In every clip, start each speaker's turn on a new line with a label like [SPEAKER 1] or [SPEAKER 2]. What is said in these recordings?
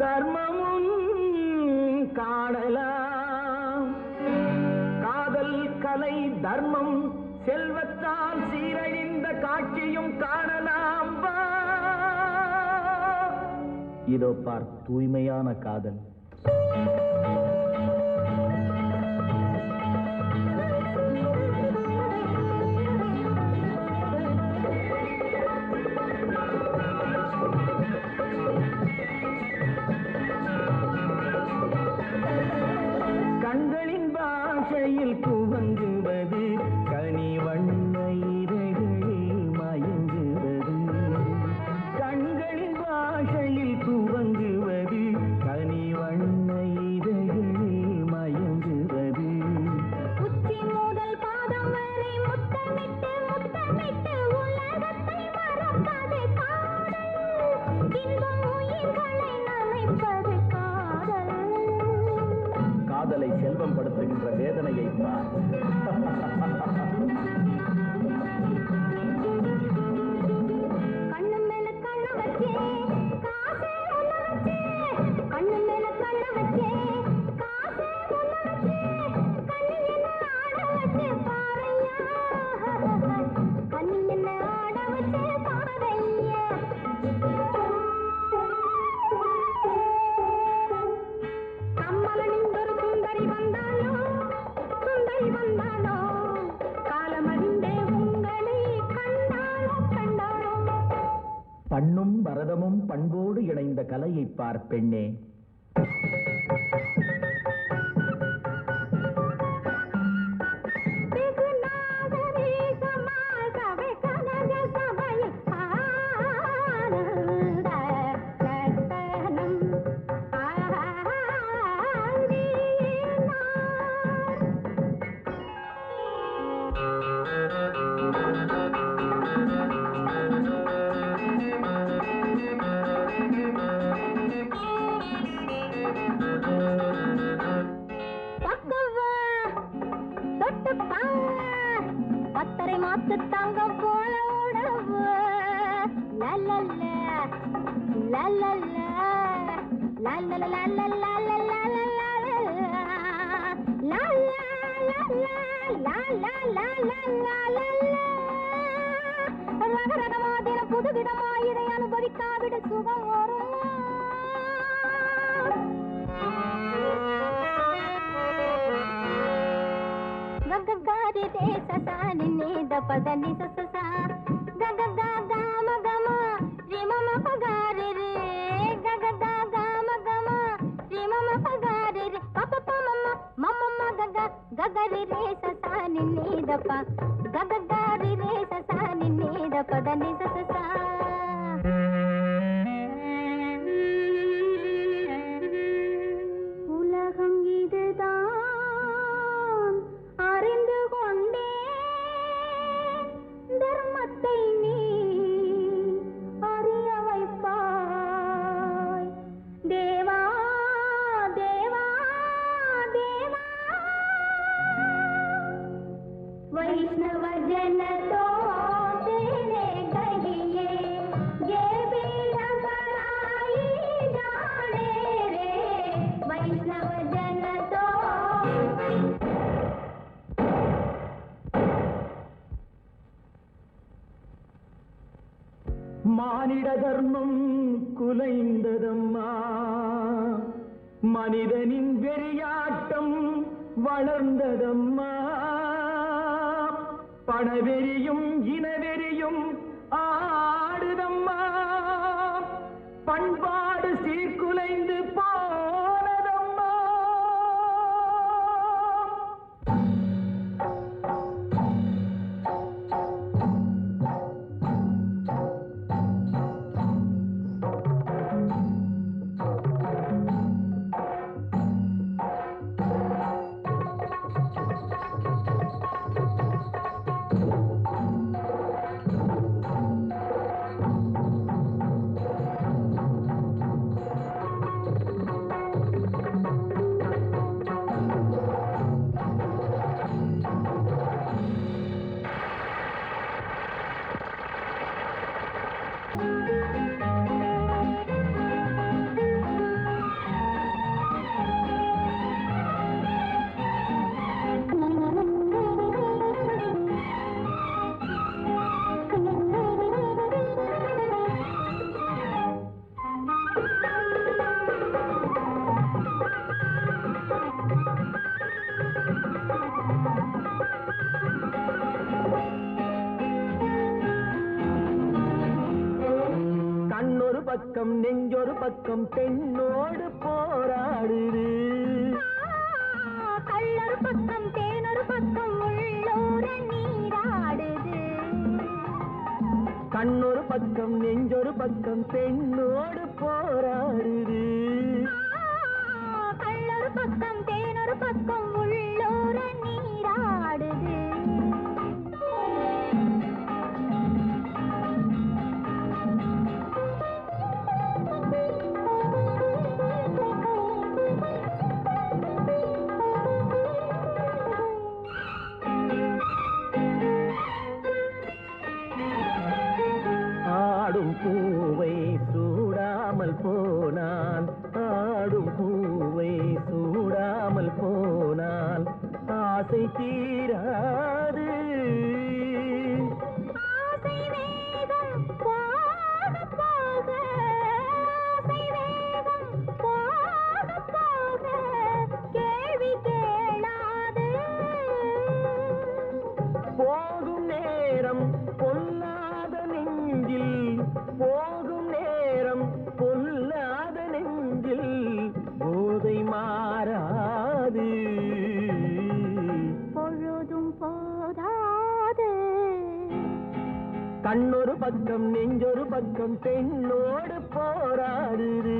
[SPEAKER 1] தர்மமும் காணலாம். காதல் கலை தர்மம் செல்வத்தால் சீரழிந்த காட்சியும் காணலாம். இதோ பார் தூய்மையான காதல். பரதமும் பண்போடு இணைந்த
[SPEAKER 2] கலையைப் பார்ப்பெண்ணே ரகரகமா தினம் புதுவிதமா இதை அனுபவிக்காவிட சுகம் வரும் గగ గా రే ససా నిన్నే ద పద ని ససా గగ గా గా గగరి రే ససా నిన్నేదప గగ గారి రే ససా
[SPEAKER 1] దని సస வளர்ந்ததம்மா. பணவெறியும் இனவெறியும் ஆடுதம்மா. பண்பா பக்கம் நெஞ்சொரு பக்கம் பெண்ணோடு போராடுது.
[SPEAKER 2] கல்லொரு பக்கம் தேனொரு பக்கம் உள்ளூர நீராடுது.
[SPEAKER 1] கண்ணொரு பக்கம் நெஞ்சொரு பக்கம் பெண்ணோடு போராடுது.
[SPEAKER 2] கல்லொரு பக்கம் தேனொரு பக்கம்
[SPEAKER 1] ಮಿತಿ பக்கம் நெஞ்சொரு பக்கம் பெண்ணோடு போராடுது.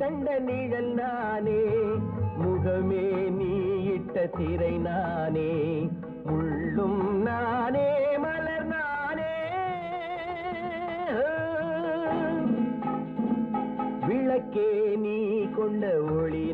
[SPEAKER 1] கண்ட நிழல் நானே முகமே நீ இட்ட திரை நானே உள்ளும் நானே மலர் நானே. விளக்கே நீ கொண்ட ஒளி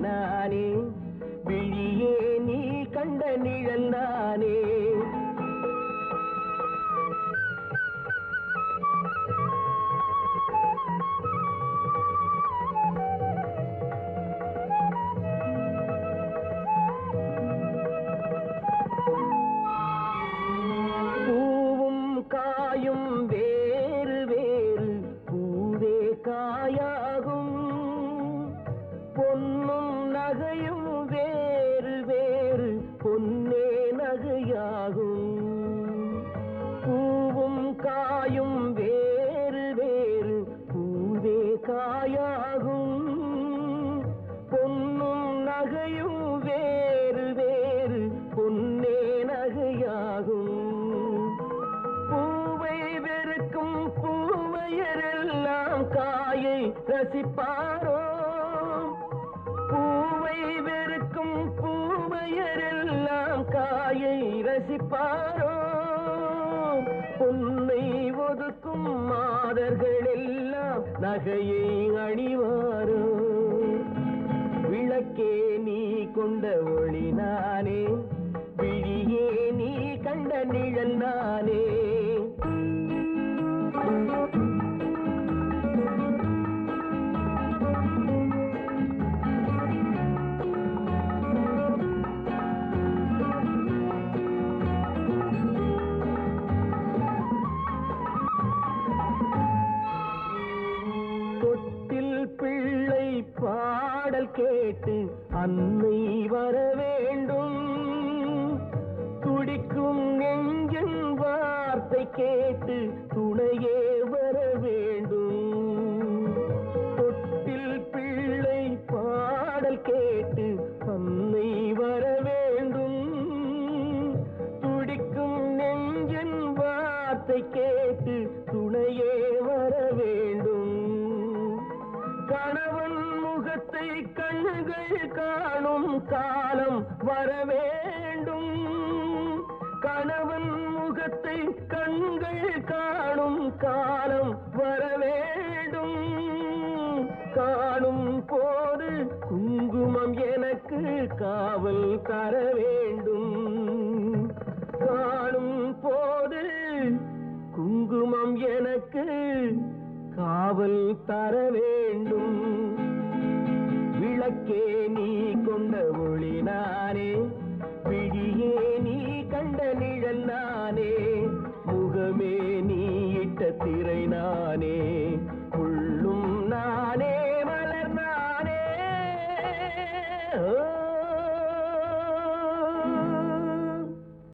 [SPEAKER 1] அழகு நேசிப்பாரோ உன்னை ஒதுக்கும் மாதர்கள் எல்லாம் நகையை அணிவாரோ? விளக்கே நீ கொண்ட ஒளி நானே விழியே நீ கண்ட நிழல் நானே. கேட்டு துணையே வர வேண்டும். தொட்டில் பிள்ளை பாடல் கேட்டு அன்னை வர வேண்டும். துடிக்கும் நெஞ்சின் வார்த்தை கேட்டு துணையே வர வேண்டும். கணவன் முகத்தை கண்கள் காணும் காலம் வர வேண்டும். கணவன் முகத்தை கண்கள் காணும் காலம் வர வேண்டும். காணும் போது குங்குமம் எனக்கு காவல் தர வேண்டும். காணும் போது குங்குமம் எனக்கு காவல் தர வேண்டும். விளக்கே நீ கொண்ட ஒளி நானே பிடியே நீ கண்ட நிழல் நானே முகமே நீ இட்ட திரை நானே.